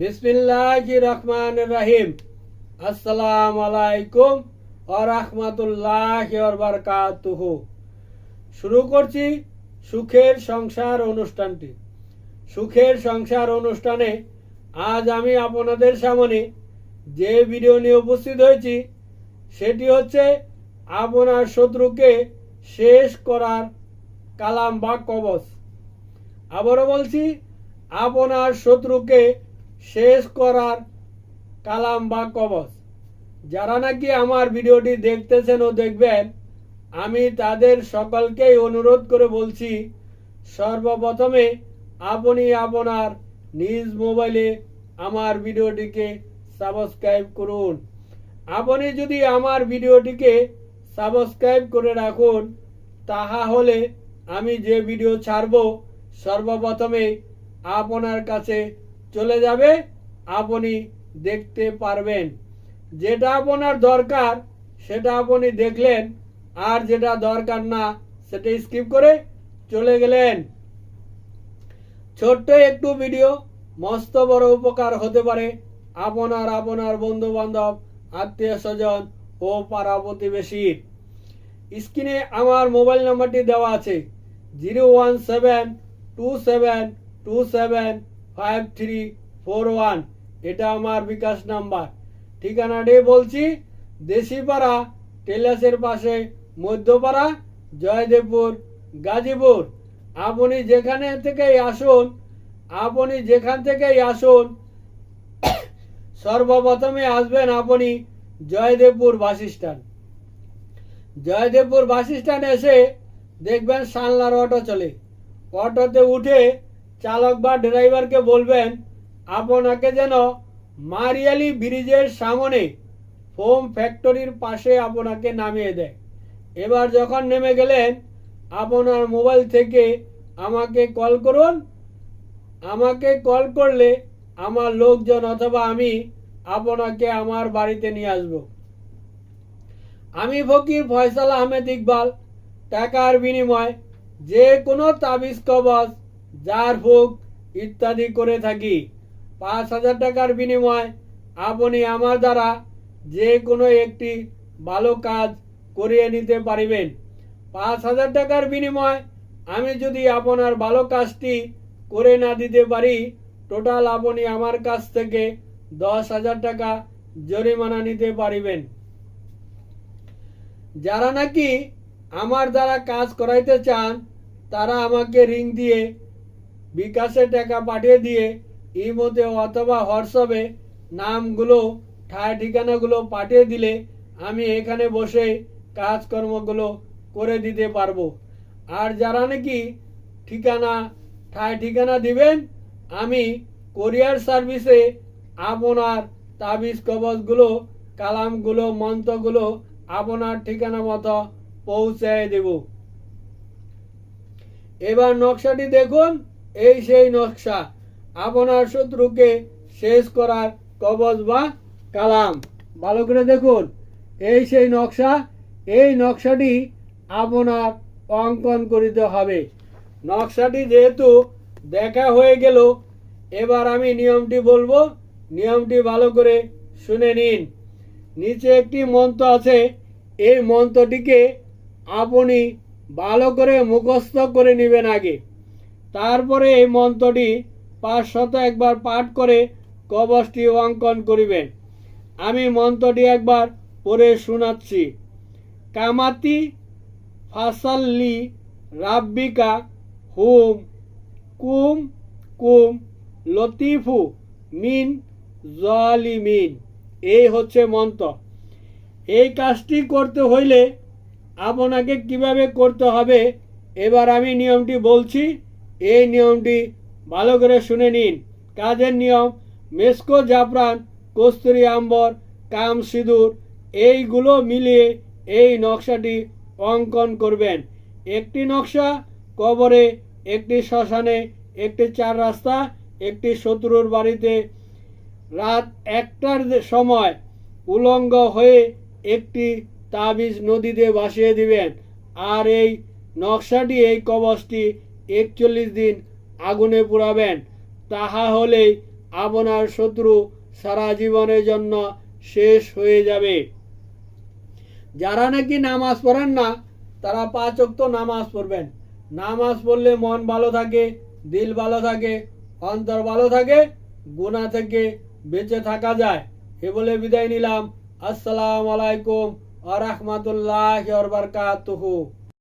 বিসমিল্লাহ রহমান রাহিম আসসালাম আলাইকুম ও রহমতুল্লাহ বারকাতুহ। শুরু করছি সুখের সংসার অনুষ্ঠানটি। সুখের সংসার অনুষ্ঠানে আজ আমি আপনাদের সামনে যে ভিডিও নিয়ে উপস্থিত হয়েছি, সেটি হচ্ছে আপনার শত্রুকে শেষ করার কালাম বা কবচ। আবারও বলছি, আপনার শত্রুকে শেষ করার কালাম বা কবচ। যারা নাকি আমার ভিডিওটি দেখতেছেন ও দেখবেন, আমি তাদের সকলকেই অনুরোধ করে বলছি, সর্বপ্রথমে আপনি আপনার নিজ মোবাইলে আমার ভিডিওটিকে সাবস্ক্রাইব করুন। আপনি যদি আমার ভিডিওটিকে সাবস্ক্রাইব করে রাখুন তাহা হলে আমি যে ভিডিও ছাড়ব, সর্বপ্রথমে আপনার কাছে চলে যাবে, আপনি দেখতে পারবেন। যেটা আপনার দরকার, সেটা আপনি দেখলেন। আর যেটা দরকার না, সেটা স্কিপ করে চলে গেলেন। ছোট্ট একটু ভিডিও মস্ত বড় উপকার হতে পারে। আপনার আপনার বন্ধু বান্ধব আত্মীয় স্বজন ও পাড়া প্রতিবেশীর স্ক্রিনে আমার মোবাইল নাম্বারটি দেওয়া আছে। Zero one seven two seven two seven five three four one এটা আমার বিকাশ নাম্বার। ঠিকানাটি বলছি, দেশিপাড়া, টেলাসের পাশে মধ্যপাড়া, জয়দেবপুর, গাজীপুর। আপনি যেখানে থেকেই আসুন, আপনি যেখান থেকেই আসুন, সর্বপ্রথমে আসবেন আপনি জয়দেবপুর বাস জয়দেবপুর বাস এসে দেখবেন সানলার অটো চলে। অটোতে উঠে চালক বা ড্রাইভারকে বলবেন, আপনাকে যেন মারিয়ালি ব্রিজের সামনে ফোম ফ্যাক্টরির পাশে আপনাকে নামিয়ে দেয়। এবার যখন নেমে গেলেন, আপনার মোবাইল থেকে আমাকে কল করুন। আমাকে কল করলে আমার লোকজন অথবা আমি আপনাকে আমার বাড়িতে নিয়ে আসব। আমি ফকির ফয়সাল আহমেদ ইকবাল, টাকার বিনিময় যে কোনো তাবিজ কবচ জার ফুক ইত্যাদি করে থাকি। পাঁচ হাজার টাকার বিনিময় আপনি আমার দ্বারা যে কোনো একটি ভালো কাজ করিয়ে নিতে পারিবেন। পাঁচ হাজার টাকার বিনিময় আমি যদি আপনার ভালো কাজটি করে না দিতে পারি টোটাল আপনি আমার কাছ থেকে দশ হাজার টাকা জরিমানা নিতে পারিবেন। যারা নাকি আমার দ্বারা কাজ করাইতে চান, তারা আমাকে রিং দিয়ে বিকাশে টাকা পাঠিয়ে দিয়ে ইমোতে অথবা হোয়াটসঅ্যাপে নামগুলো ঠায় ঠিকানাগুলো পাঠিয়ে দিলে আমি এখানে বসে কাজকর্মগুলো করে দিতে পারব। আর যারা নাকি ঠিকানা ঠায় ঠিকানা দিবেন, আমি কোরিয়ার সার্ভিসে আপনার তাবিজ কবজগুলো, কালামগুলো, মন্ত্রগুলো আপনার ঠিকানা মতো পৌঁছায় দেব। এবার নকশাটি দেখুন। এই সেই নকশা। আপনার শত্রুকে শেষ করার কবজ বা কালাম। ভালো করে দেখুন। এই সেই নকশা, এই নকশাটি আপনার অঙ্কন করিতে হবে। নকশাটি যেহেতু দেখা হয়ে গেল, এবার আমি নিয়মটি বলব। নিয়মটি ভালো করে শুনে নিন। নিচে একটি মন্ত্র আছে। এই মন্ত্রটিকে আপনি ভালো করে মুখস্থ করে নেবেন আগে। তারপরে এই মন্ত্রটি পাঁচশত একবার পাঠ করে কবচটি অঙ্কন করিবেন। আমি মন্ত্রটি একবার পড়ে শোনাচ্ছি। কামাতি ফাসাল্লি রাব্বিকা হুম কুম কুম লতিফু মিন জলি মিন এই হচ্ছে মন্ত্র। এই কাজটি করতে হইলে আপনাকে কীভাবে করতে হবে? এবার আমি নিয়মটি বলছি। এই নিয়মটি ভালো করে শুনে নিন। কাজের নিয়ম, মেসকো জাফরান, কস্তুরি আম্বর, কাম সিঁদুর, এইগুলো মিলিয়ে এই নকশাটি অঙ্কন করবেন। একটি নকশা কবরে, একটি শ্মশানে, একটি চার রাস্তা, একটি শত্রুর বাড়িতে রাত একটার সময় উলঙ্গ হয়ে একটি তাবিজ নদীতে ভাসিয়ে দিবেন। আর এই নকশাটি, এই কবচটি একচল্লিশ দিন আগুনে পুড়াবেন, তাহা হলেই আপনার শত্রু সারা জীবনের জন্য শেষ হয়ে যাবে। যারা নাকি নামাজ পড়েন না, তারা পাঁচ অক্ত নামাজ পড়বেন। নামাজ পড়লে মন ভালো থাকে, দিল ভালো থাকে, অন্তর ভালো থাকে গুণা থেকে বেঁচে থাকা যায়। এ বলে বিদায় নিলাম। আসসালামু আলাইকুম আ রহমতুল্লাহ বারকাতুহু।